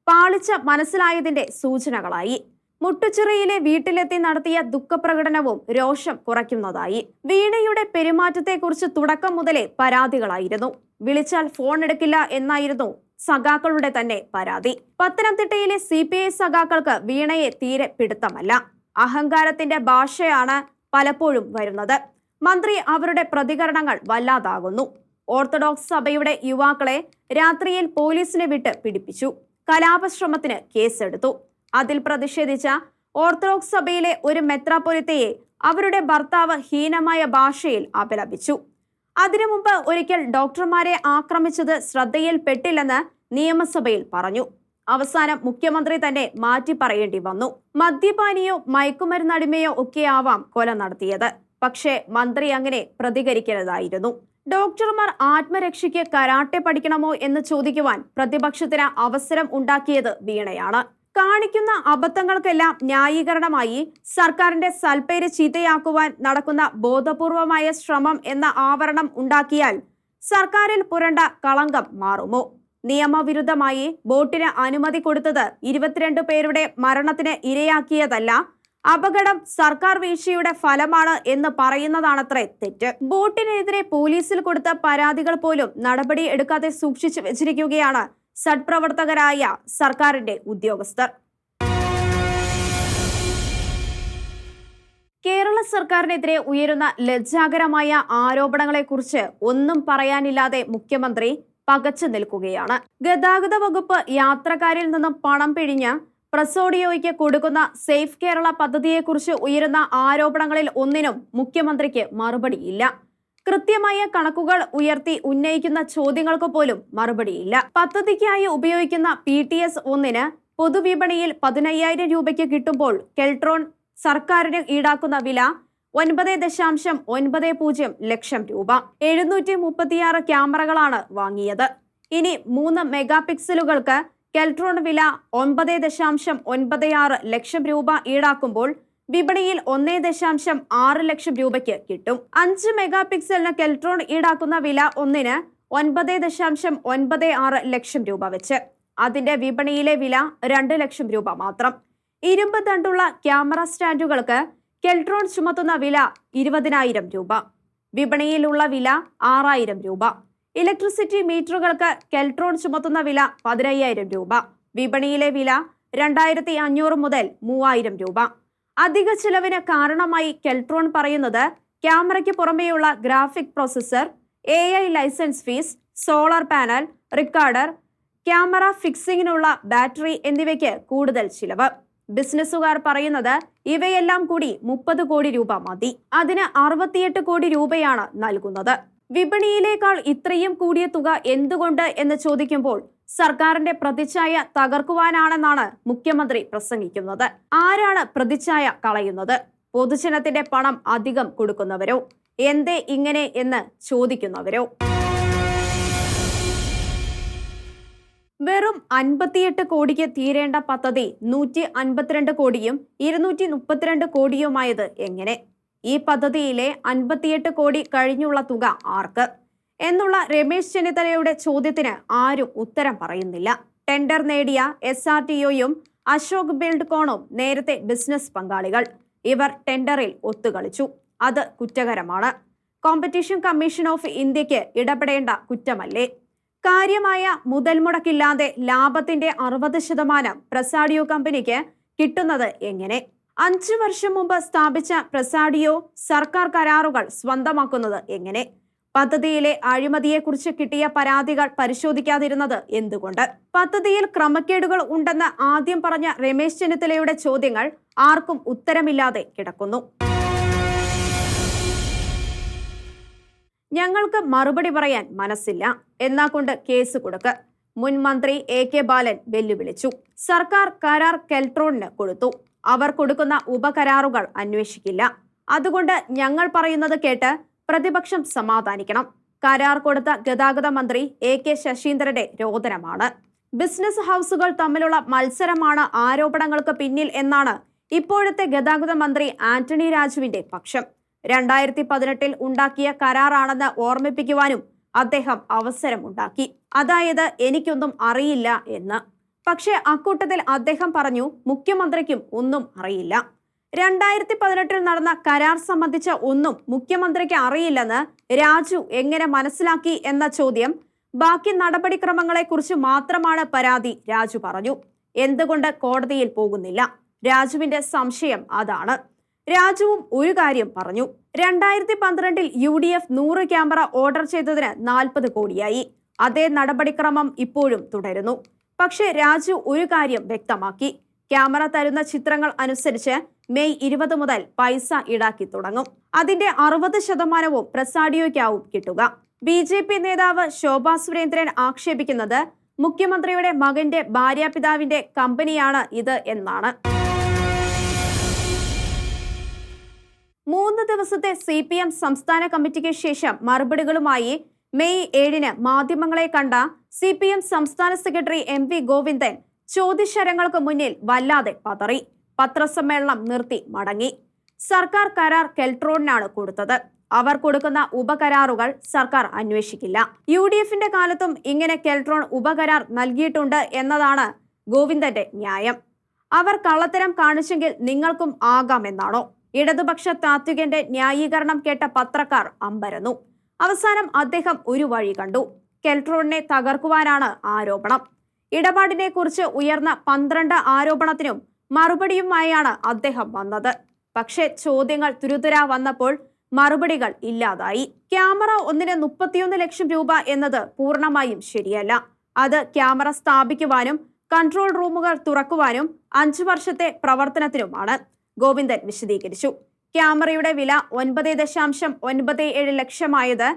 പാളിച്ച മനസ്സിലായതിന്റെ സൂചനകളായി. മുട്ടുച്ചിറയിലെ വീട്ടിലെത്തി നടത്തിയ ദുഃഖപ്രകടനവും രോഷം കുറയ്ക്കുന്നതായി. വീണയുടെ പെരുമാറ്റത്തെക്കുറിച്ച് തുടക്കം മുതലേ പരാതികളായിരുന്നു. വിളിച്ചാൽ ഫോൺ എടുക്കില്ല എന്നായിരുന്നു സഖാക്കളുടെ തന്നെ പരാതി. പത്തനംതിട്ടയിലെ സി പി ഐ സഖാക്കൾക്ക് വീണയെ തീരെ പിടുത്തമല്ല. അഹങ്കാരത്തിന്റെ ഭാഷയാണ് പലപ്പോഴും വരുന്നത്. മന്ത്രി അവരുടെ പ്രതികരണങ്ങൾ വല്ലാതാകുന്നു. ഓർത്തഡോക്സ് സഭയുടെ യുവാക്കളെ രാത്രിയിൽ പോലീസിനെ വിട്ട് പിടിപ്പിച്ചു. കലാപശ്രമത്തിന് കേസെടുത്തു. അതിൽ പ്രതിഷേധിച്ച ഓർത്തഡോക്സ് സഭയിലെ ഒരു മെത്രാപൊലിത്തയെ അവരുടെ ഭർത്താവ് ഹീനമായ ഭാഷയിൽ അപലപിച്ചു. അതിനു മുമ്പ് ഒരിക്കൽ ഡോക്ടർമാരെ ആക്രമിച്ചത് ശ്രദ്ധയിൽപ്പെട്ടില്ലെന്ന് നിയമസഭയിൽ പറഞ്ഞു. അവസാനം മുഖ്യമന്ത്രി തന്നെ മാറ്റി പറയേണ്ടി വന്നു. മദ്യപാനിയോ മയക്കുമരുന്നടിമയോ ഒക്കെയാവാം കൊല നടത്തിയത്. പക്ഷേ മന്ത്രി അങ്ങനെ പ്രതികരിക്കരുതായിരുന്നു. ഡോക്ടർമാർ ആത്മരക്ഷയ്ക്ക് കരാട്ടെ പഠിക്കണമോ എന്ന് ചോദിക്കുവാൻ പ്രതിപക്ഷത്തിന് അവസരം ഉണ്ടാക്കിയത് വീണയാണ്. കാണിക്കുന്ന അബദ്ധങ്ങൾക്കെല്ലാം ന്യായീകരണമായി സർക്കാരിന്റെ സൽപ്പേര് ചീത്തയാക്കുവാൻ നടക്കുന്ന ബോധപൂർവമായ ശ്രമം എന്ന ആവരണം ഉണ്ടാക്കിയാൽ സർക്കാരിൽ പുരണ്ട കളങ്കം മാറുമോ? നിയമവിരുദ്ധമായി ബോട്ടിന് അനുമതി കൊടുത്തത് ഇരുപത്തിരണ്ട് പേരുടെ മരണത്തിന് ഇരയാക്കിയതല്ല അപകടം സർക്കാർ വീഴ്ചയുടെ ഫലമാണ് എന്ന് പറയുന്നതാണത്രേ തെറ്റ്. ബോട്ടിനെതിരെ പോലീസിൽ കൊടുത്ത പരാതികൾ പോലും നടപടി എടുക്കാതെ സൂക്ഷിച്ചു വെച്ചിരിക്കുകയാണ് സഡ്പ്രവർത്തകരായ സർക്കാരിന്റെ ഉദ്യോഗസ്ഥർ. കേരള സർക്കാരിനെതിരെ ഉയരുന്ന ലജ്ജാകരമായ ആരോപണങ്ങളെക്കുറിച്ച് ഒന്നും പറയാനില്ലാതെ മുഖ്യമന്ത്രി പകച്ചു നിൽക്കുകയാണ്. ഗതാഗത വകുപ്പ് യാത്രക്കാരിൽ നിന്നും പണം പിഴിഞ്ഞ് പ്രസോഡിയോയ്ക്ക് കൊടുക്കുന്ന സേഫ് കേരള പദ്ധതിയെക്കുറിച്ച് ഉയരുന്ന ആരോപണങ്ങളിൽ ഒന്നിനും മുഖ്യമന്ത്രിക്ക് മറുപടിയില്ല. കൃത്യമായ കണക്കുകൾ ഉയർത്തി ഉന്നയിക്കുന്ന ചോദ്യങ്ങൾക്ക് പോലും മറുപടിയില്ല. പദ്ധതിക്കായി ഉപയോഗിക്കുന്ന പി ടി എസ് ഒന്നിന് പൊതുവിപണിയിൽ പതിനയ്യായിരം രൂപയ്ക്ക് കിട്ടുമ്പോൾ കെൽട്രോൺ സർക്കാരിന് ഈടാക്കുന്ന വില ഒൻപത് ദശാംശം ഒൻപത് പൂജ്യം ലക്ഷം രൂപ. എഴുന്നൂറ്റി മുപ്പത്തിയാറ് ക്യാമറകളാണ് വാങ്ങിയത്. ഇനി മൂന്ന് മെഗാ പിക്സലുകൾക്ക് കെൽട്രോൺ വില ഒൻപത് ദശാംശം ഒൻപത് ആറ് ലക്ഷം രൂപ ഈടാക്കുമ്പോൾ വിപണിയിൽ ഒന്നേ ദശാംശം ആറ് ലക്ഷം രൂപയ്ക്ക് കിട്ടും. അഞ്ച് മെഗാ പിക്സലിന് കെൽട്രോൺ ഈടാക്കുന്ന വില ഒന്നിന് ഒൻപത് ദശാംശം ഒൻപത് ആറ് ലക്ഷം രൂപ വെച്ച്. അതിന്റെ വിപണിയിലെ വില രണ്ട് ലക്ഷം രൂപ മാത്രം. ഇരുമ്പ് തണ്ടുള്ള ക്യാമറ സ്റ്റാൻഡുകൾക്ക് കെൽട്രോൺ ചുമത്തുന്ന വില ഇരുപതിനായിരം രൂപ. വിപണിയിലുള്ള വില ആറായിരം രൂപ. ഇലക്ട്രിസിറ്റി മീറ്ററുകൾക്ക് കെൽട്രോൺ ചുമത്തുന്ന വില പതിനയ്യായിരം രൂപ. വിപണിയിലെ വില രണ്ടായിരത്തി അഞ്ഞൂറ് മുതൽ മൂവായിരം രൂപ. അധിക ചിലവിന് കാരണമായി കെൽട്രോൺ പറയുന്നത് ക്യാമറയ്ക്ക് പുറമേയുള്ള graphic processor A I licence fee solar panel recorder camera ഫിക്സിങ്ങിനുള്ള battery എന്നിവയ്ക്ക് കൂടുതൽ ചിലവ്. ബിസിനസ്സുകാർ പറയുന്നത് ഇവയെല്ലാം കൂടി മുപ്പത് കോടി രൂപ മതി. അതിന് അറുപത്തിയെട്ട് കോടി രൂപയാണ് നൽകുന്നത്. വിപണിയിലേക്കാൾ ഇത്രയും കൂടിയ തുക എന്തുകൊണ്ട് എന്ന് ചോദിക്കുമ്പോൾ സർക്കാരിന്റെ പ്രതിച്ഛായ തകർക്കുവാനാണെന്നാണ് മുഖ്യമന്ത്രി പ്രസംഗിക്കുന്നത്. ആരാണ് പ്രതിച്ഛായ കളയുന്നത്? പൊതുജനത്തിന്റെ പണം അധികം കൊടുക്കുന്നവരോ? എന്തേ ഇങ്ങനെ എന്ന് ചോദിക്കുന്നവരോ? വെറും അൻപത്തിയെട്ട് കോടിക്ക് തീരേണ്ട പദ്ധതി നൂറ്റി അൻപത്തിരണ്ട് കോടിയും ഇരുന്നൂറ്റി മുപ്പത്തിരണ്ട് കോടിയുമായത് എങ്ങനെ? ഈ പദ്ധതിയിലെ അൻപത്തിയെട്ട് കോടി കഴിഞ്ഞുള്ള തുക ആർക്ക്? എന്നുള്ള രമേശ് ചെന്നിത്തലയുടെ ചോദ്യത്തിന് ആരും ഉത്തരം പറയുന്നില്ല. ടെൻഡർ നേടിയ എസ് ആർ ടി ഒയും അശോക് ബിൽഡ് കോണും നേരത്തെ ബിസിനസ് പങ്കാളികൾ. ഇവർ ടെൻഡറിൽ ഒത്തുകളിച്ചു. അത് കുറ്റകരമാണ്. കോമ്പറ്റീഷൻ കമ്മീഷൻ ഓഫ് ഇന്ത്യയ്ക്ക് ഇടപെടേണ്ട കുറ്റമല്ലേ? കാര്യമായ മുതൽ മുടക്കില്ലാതെ ലാഭത്തിന്റെ അറുപത് ശതമാനം പ്രസാഡിയോ കമ്പനിക്ക് കിട്ടുന്നത് എങ്ങനെ? അഞ്ചു വർഷം മുമ്പ് സ്ഥാപിച്ച പ്രസാഡിയോ സർക്കാർ കരാറുകൾ സ്വന്തമാക്കുന്നത് എങ്ങനെ? പദ്ധതിയിലെ അഴിമതിയെക്കുറിച്ച് കിട്ടിയ പരാതികൾ പരിശോധിക്കാതിരുന്നത് എന്തുകൊണ്ട്? പദ്ധതിയിൽ ക്രമക്കേടുകൾ ഉണ്ടെന്ന് ആദ്യം പറഞ്ഞ രമേശ് ചെന്നിത്തലയുടെ ചോദ്യങ്ങൾ ആർക്കും ഉത്തരമില്ലാതെ കിടക്കുന്നു. ഞങ്ങൾക്ക് മറുപടി പറയാൻ മനസ്സില്ല. എന്നാ കൊണ്ട് കേസ് കൊടുക്ക്. മുൻ മന്ത്രി എ കെ ബാലൻ വെല്ലുവിളിച്ചു. സർക്കാർ കരാർ കെൽട്രോണിന് കൊടുത്തു. അവർ കൊടുക്കുന്ന ഉപകരാറുകൾ അന്വേഷിക്കില്ല. അതുകൊണ്ട് ഞങ്ങൾ പറയുന്നത് കേട്ട് പ്രതിപക്ഷം സമാധാനിക്കണം. കരാർ കൊടുത്ത ഗതാഗത മന്ത്രി എ കെ ശശീന്ദ്രന്റെ രോദനമാണ്. ബിസിനസ് ഹൗസുകൾ തമ്മിലുള്ള മത്സരമാണ് ആരോപണങ്ങൾക്ക് പിന്നിൽ എന്നാണ് ഇപ്പോഴത്തെ ഗതാഗത മന്ത്രി ആന്റണി രാജുവിന്റെ പക്ഷം. രണ്ടായിരത്തി പതിനെട്ടിൽ ഉണ്ടാക്കിയ കരാറാണെന്ന് ഓർമ്മിപ്പിക്കുവാനും അദ്ദേഹം അവസരമുണ്ടാക്കി. അതായത് എനിക്കൊന്നും അറിയില്ല എന്ന്. പക്ഷേ അക്കൂട്ടത്തിൽ അദ്ദേഹം പറഞ്ഞു മുഖ്യമന്ത്രിക്കും ഒന്നും അറിയില്ല. രണ്ടായിരത്തി പതിനെട്ടിൽ നടന്ന കരാർ സംബന്ധിച്ച ഒന്നും മുഖ്യമന്ത്രിക്ക് അറിയില്ലെന്ന് രാജു എങ്ങനെ മനസ്സിലാക്കി എന്ന ചോദ്യം ബാക്കി നടപടിക്രമങ്ങളെക്കുറിച്ച് മാത്രമാണ് പരാതി രാജു പറഞ്ഞു. എന്തുകൊണ്ട് കോടതിയിൽ പോകുന്നില്ല? രാജുവിന്റെ സംശയം അതാണ്. രാജുവും ഒരു കാര്യം പറഞ്ഞു. രണ്ടായിരത്തി പന്ത്രണ്ടിൽ യു ഡി എഫ് നൂറ് ക്യാമറ ഓർഡർ ചെയ്തതിന് നാൽപ്പത് കോടിയായി. അതേ നടപടിക്രമം ഇപ്പോഴും തുടരുന്നു. പക്ഷേ രാജു ഒരു കാര്യം വ്യക്തമാക്കി. ക്യാമറ തരുന്ന ചിത്രങ്ങൾ അനുസരിച്ച് മെയ് ഇരുപത് മുതൽ പൈസ ഈടാക്കി തുടങ്ങും. അതിന്റെ അറുപത് ശതമാനവും പ്രസാഡിയോയ്ക്കാവും കിട്ടുക. ബി ജെ പി നേതാവ് ശോഭാ സുരേന്ദ്രൻ ആക്ഷേപിക്കുന്നത് മുഖ്യമന്ത്രിയുടെ മകന്റെ ഭാര്യാപിതാവിന്റെ കമ്പനിയാണ് ഇത് എന്നാണ്. മൂന്ന് ദിവസത്തെ സി പി എം സംസ്ഥാന കമ്മിറ്റിക്ക് ശേഷം മറുപടികളുമായി മെയ് ഏഴിന് മാധ്യമങ്ങളെ കണ്ട സി പി എം സംസ്ഥാന സെക്രട്ടറി എം വി ഗോവിന്ദൻ ചോദ്യശരങ്ങൾക്ക് മുന്നിൽ വല്ലാതെ പതറി. പത്രസമ്മേളനം നിർത്തി മടങ്ങി. സർക്കാർ കരാർ കെൽട്രോണിനാണ് കൊടുത്തത്. അവർ കൊടുക്കുന്ന ഉപകരാറുകൾ സർക്കാർ അന്വേഷിക്കില്ല. യു ഡി എഫിന്റെ കാലത്തും ഇങ്ങനെ കെൽട്രോൺ ഉപകരാർ നൽകിയിട്ടുണ്ട് എന്നതാണ് ഗോവിന്ദന്റെ ന്യായം. അവർ കള്ളത്തരം കാണിച്ചെങ്കിൽ നിങ്ങൾക്കും ആകാമെന്നാണോ? ഇടതുപക്ഷ താത്വികന്റെ ന്യായീകരണം കേട്ട പത്രക്കാർ അമ്പരന്നു. അവസാനം അദ്ദേഹം ഒരു വഴി കണ്ടു. കെൽട്രോണിനെ തകർക്കുവാനാണ് ആരോപണം. ഇടപാടിനെ കുറിച്ച് ഉയർന്ന പന്ത്രണ്ട് ആരോപണത്തിനും മറുപടിയുമായാണ് അദ്ദേഹം വന്നത്. പക്ഷേ ചോദ്യങ്ങൾ തുരുതുരാ വന്നപ്പോൾ മറുപടികൾ ഇല്ലാതായി. ക്യാമറ ഒന്നിന് മുപ്പത്തിയൊന്ന് ലക്ഷം രൂപ എന്നത് പൂർണമായും ശരിയല്ല. അത് ക്യാമറ സ്ഥാപിക്കുവാനും കൺട്രോൾ റൂമുകൾ തുറക്കുവാനും അഞ്ചു വർഷത്തെ പ്രവർത്തനത്തിനുമാണ്. ഗോവിന്ദൻ വിശദീകരിച്ചു. ക്യാമറയുടെ വില ഒൻപത് ദശാംശം ഒൻപത് ഏഴ് ലക്ഷമായത്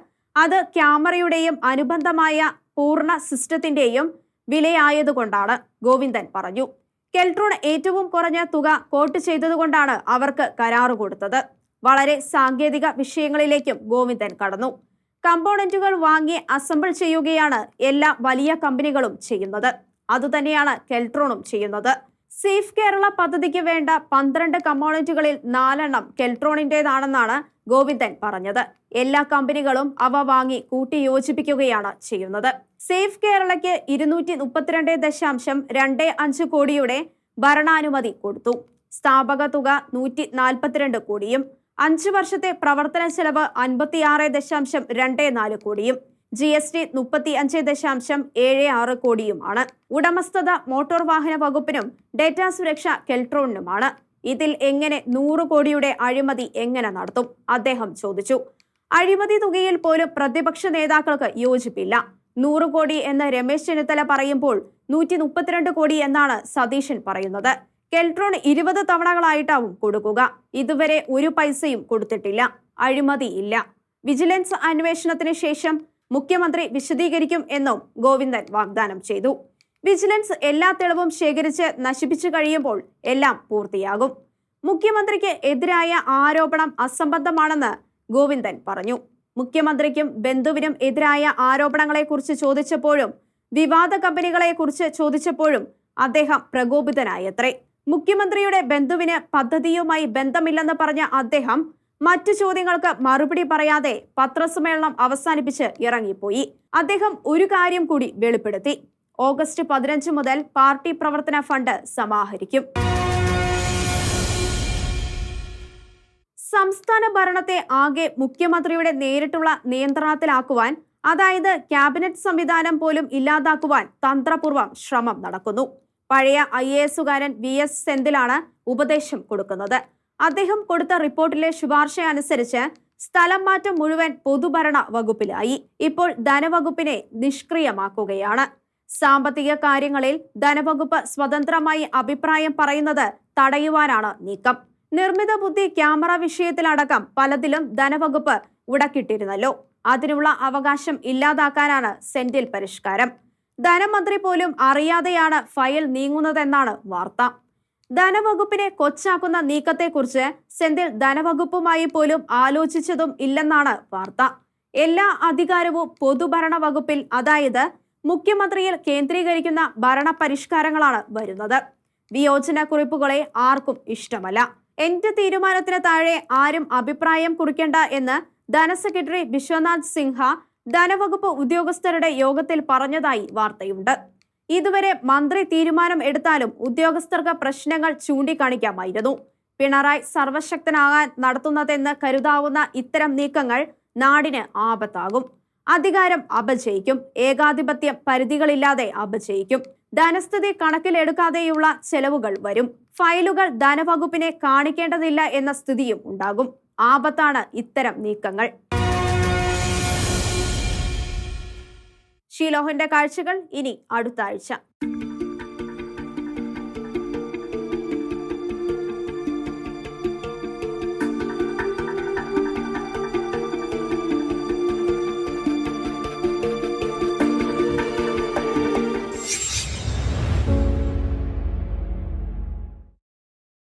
അത് ക്യാമറയുടെയും അനുബന്ധമായ പൂർണ സിസ്റ്റത്തിന്റെയും വിലയായതുകൊണ്ടാണ് ഗോവിന്ദൻ പറഞ്ഞു. കെൽട്രോൺ ഏറ്റവും കുറഞ്ഞ തുക കോട്ട് ചെയ്തതുകൊണ്ടാണ് അവർക്ക് കരാറ് കൊടുത്തത്. വളരെ സാങ്കേതിക വിഷയങ്ങളിലേക്കും ഗോവിന്ദൻ കടന്നു. കമ്പോണന്റുകൾ വാങ്ങി അസംബിൾ ചെയ്യുകയാണ് എല്ലാ വലിയ കമ്പനികളും ചെയ്യുന്നത്. അതുതന്നെയാണ് കെൽട്രോണും ചെയ്യുന്നത്. സേഫ് കേരള പദ്ധതിക്ക് വേണ്ട പന്ത്രണ്ട് കമ്പോണന്റുകളിൽ നാലെണ്ണം കെൽട്രോണിന്റെതാണെന്നാണ് ഗോവിന്ദൻ പറഞ്ഞത്. എല്ലാ കമ്പനികളും അവ വാങ്ങി കൂട്ടിയോജിപ്പിക്കുകയാണ് ചെയ്യുന്നത്. സേഫ് കേരളയ്ക്ക് ഇരുന്നൂറ്റി മുപ്പത്തിരണ്ട് ദശാംശം രണ്ട് അഞ്ച് കോടിയുടെ ഭരണാനുമതി കൊടുത്തു. സ്ഥാപക തുക നൂറ്റി നാൽപ്പത്തിരണ്ട് കോടിയും അഞ്ച് വർഷത്തെ പ്രവർത്തന ചെലവ് അൻപത്തിയാറ് ദശാംശം രണ്ട് നാല് കോടിയും. ജി എസ് ടി മുപ്പത്തി അഞ്ച് ദശാംശം ഏഴ് ആറ് കോടിയുമാണ്. ഉടമസ്ഥത മോട്ടോർ വാഹന വകുപ്പിനും ഡേറ്റാ സുരക്ഷ കെൽട്രോണിനുമാണ്. ഇതിൽ എങ്ങനെ നൂറ് കോടിയുടെ അഴിമതി എങ്ങനെ നടത്തും? അദ്ദേഹം ചോദിച്ചു. അഴിമതി തുകയിൽ പോലും പ്രതിപക്ഷ നേതാക്കൾക്ക് യോജിപ്പില്ല. നൂറ് കോടി എന്ന് രമേശ് ചെന്നിത്തല പറയുമ്പോൾ നൂറ്റി മുപ്പത്തിരണ്ട് കോടി എന്നാണ് സതീശൻ പറയുന്നത്. കെൽട്രോൺ ഇരുപത് തവണകളായിട്ടാവും കൊടുക്കുക. ഇതുവരെ ഒരു പൈസയും കൊടുത്തിട്ടില്ല. അഴിമതി ഇല്ല. വിജിലൻസ് അന്വേഷണത്തിന് ശേഷം മുഖ്യമന്ത്രി വിശദീകരിക്കും എന്നും ഗോവിന്ദൻ വാഗ്ദാനം ചെയ്തു. വിജിലൻസ് എല്ലാ തെളിവും ശേഖരിച്ച് നശിപ്പിച്ചു കഴിയുമ്പോൾ എല്ലാം പൂർത്തിയാകും. മുഖ്യമന്ത്രിക്ക് എതിരായ ആരോപണം അസംബന്ധമാണെന്ന് ഗോവിന്ദൻ പറഞ്ഞു. മുഖ്യമന്ത്രിക്കും ബന്ധുവിനും എതിരായ ആരോപണങ്ങളെക്കുറിച്ച് ചോദിച്ചപ്പോഴും വിവാദ കമ്പനികളെക്കുറിച്ച് ചോദിച്ചപ്പോഴും അദ്ദേഹം പ്രകോപിതനായത്രേ. മുഖ്യമന്ത്രിയുടെ ബന്ധുവിന് പദ്ധതിയുമായി ബന്ധമില്ലെന്ന് പറഞ്ഞ അദ്ദേഹം മറ്റു ചോദ്യങ്ങൾക്ക് മറുപടി പറയാതെ പത്രസമ്മേളനം അവസാനിപ്പിച്ച് ഇറങ്ങിപ്പോയി. അദ്ദേഹം ഒരു കാര്യം കൂടി വെളിപ്പെടുത്തി. ഓഗസ്റ്റ് പതിനഞ്ച് മുതൽ പാർട്ടി പ്രവർത്തന ഫണ്ട് സമാഹരിക്കും. സംസ്ഥാന ഭരണത്തെ ആകെ മുഖ്യമന്ത്രിയുടെ നേരിട്ടുള്ള നിയന്ത്രണത്തിലാക്കുവാൻ അതായത് ക്യാബിനറ്റ് സംവിധാനം പോലും ഇല്ലാതാക്കുവാൻ തന്ത്രപൂർവം ശ്രമം നടക്കുന്നു. പഴയ ഐ എ എസുകാരൻ വി എസ് സെന്തിലാണ് ഉപദേശം കൊടുക്കുന്നത്. അദ്ദേഹം കൊടുത്ത റിപ്പോർട്ടിലെ ശുപാർശ അനുസരിച്ച് സ്ഥലം മാറ്റം മുഴുവൻ പൊതുഭരണ വകുപ്പിലായി. ഇപ്പോൾ ധനവകുപ്പിനെ നിഷ്ക്രിയമാക്കുകയാണ്. സാമ്പത്തിക കാര്യങ്ങളിൽ ധനവകുപ്പ് സ്വതന്ത്രമായി അഭിപ്രായം പറയുന്നത് തടയുവാനാണ് നീക്കം. നിർമ്മിത ബുദ്ധി ക്യാമറ വിഷയത്തിലടക്കം പലതിലും ധനവകുപ്പ് ഉടക്കിട്ടിരുന്നല്ലോ. അതിനുള്ള അവകാശം ഇല്ലാതാക്കാനാണ് സെന്റിൽ പരിഷ്കാരം. ധനമന്ത്രി പോലും അറിയാതെയാണ് ഫയൽ നീങ്ങുന്നതെന്നാണ് വാർത്ത. ധനവകുപ്പിനെ കൊച്ചാക്കുന്ന നീക്കത്തെക്കുറിച്ച് സെന്തിൽ ധനവകുപ്പുമായി പോലും ആലോചിച്ചതും ഇല്ലെന്നാണ് വാർത്ത. എല്ലാ അധികാരവും പൊതുഭരണ വകുപ്പിൽ അതായത് മുഖ്യമന്ത്രിയിൽ കേന്ദ്രീകരിക്കുന്ന ഭരണ പരിഷ്കാരങ്ങളാണ് വരുന്നത്. വിയോജന കുറിപ്പുകളെ ആർക്കും ഇഷ്ടമല്ല. എന്റെ തീരുമാനത്തിന് താഴെ ആരും അഭിപ്രായം കുറിക്കേണ്ട എന്ന് ധനസെക്രട്ടറി വിശ്വനാഥ് സിൻഹ ധനവകുപ്പ് ഉദ്യോഗസ്ഥരുടെ യോഗത്തിൽ പറഞ്ഞതായി വാർത്തയുണ്ട്. ഇതുവരെ മന്ത്രി തീരുമാനം എടുത്താലും ഉദ്യോഗസ്ഥർക്ക് പ്രശ്നങ്ങൾ ചൂണ്ടിക്കാണിക്കാമായിരുന്നു. പിണറായി സർവശക്തനാകാൻ നടത്തുന്നതെന്ന് കരുതാവുന്ന ഇത്തരം നീക്കങ്ങൾ നാടിന് ആപത്താകും. അധികാരം അപജയിക്കും. ഏകാധിപത്യം പരിധികളില്ലാതെ അപജയിക്കും. ധനസ്ഥിതി കണക്കിലെടുക്കാതെയുള്ള ചെലവുകൾ വരും. ഫയലുകൾ ധനവകുപ്പിനെ കാണിക്കേണ്ടതില്ല എന്ന സ്ഥിതിയും ഉണ്ടാകും. ആപത്താണ് ഇത്തരം നീക്കങ്ങൾ. ഷീലോഹന്റെ കാഴ്ചകൾ ഇനി അടുത്ത ആഴ്ച.